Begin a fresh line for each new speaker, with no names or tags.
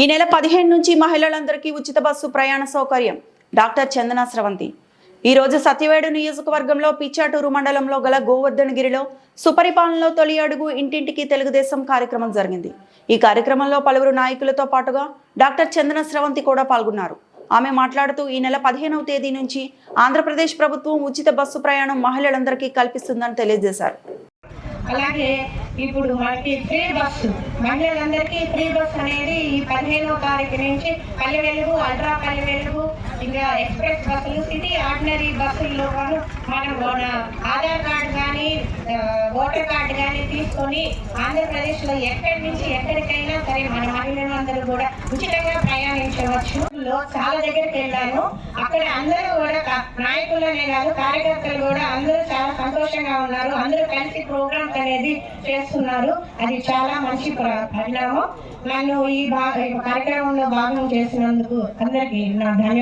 ఈ నెల పదిహేను నుంచి మహిళలందరికీ ఉచిత బస్సు ప్రయాణ సౌకర్యం. డాక్టర్ చందన స్రవంతి. ఈ రోజు సత్యవేడు నియోజకవర్గంలో పిచ్చాటూరు మండలంలో గల గోవర్ధనగిరిలో సుపరిపాలనలో తొలి అడుగు ఇంటింటికి తెలుగుదేశం కార్యక్రమం జరిగింది. ఈ కార్యక్రమంలో పలువురు నాయకులతో పాటుగా డాక్టర్ చందన స్రవంతి కూడా పాల్గొన్నారు. ఆమె మాట్లాడుతూ ఈ నెల పదిహేనవ తేదీ నుంచి ఆంధ్రప్రదేశ్ ప్రభుత్వం ఉచిత బస్సు ప్రయాణం మహిళలందరికీ కల్పిస్తుందని తెలియజేశారు.
అలాగే ఇప్పుడు మనకి ఫ్రీ బస్సు మహిళలందరికీ ఫ్రీ బస్ అనేది ఈ పదిహేనో తారీఖు నుంచి పల్లె వెలుగు అల్ట్రా పల్లె వెలుగు ఇంకా ఎక్స్ప్రెస్ బస్సులు సిటీ ఆర్డినరీ బస్సుల్లో కూడా మనం ఆధార్ కార్డు కానీ ఓటర్ కార్డు కానీ తీసుకొని ఆంధ్రప్రదేశ్లో ఎక్కడి నుంచి ఎక్కడికైనా సరే మన మహిళలందరూ కూడా ఉచితంగా ప్రయాణించవచ్చు. చాలా దగ్గరికి వెళ్ళాను. అక్కడ అందరూ నాయకులనే కాదు కార్యకర్తలు కూడా అందరూ చాలా సంతోషంగా ఉన్నారు. అందరూ కలిసి ప్రోగ్రామ్స్ అనేది చేస్తున్నారు. అది చాలా మంచి ప్ర- పరిణామం. నన్ను ఈ ఈ కార్యక్రమంలో భాగం చేసినందుకు అందరికీ నా ధన్యవాదాలు.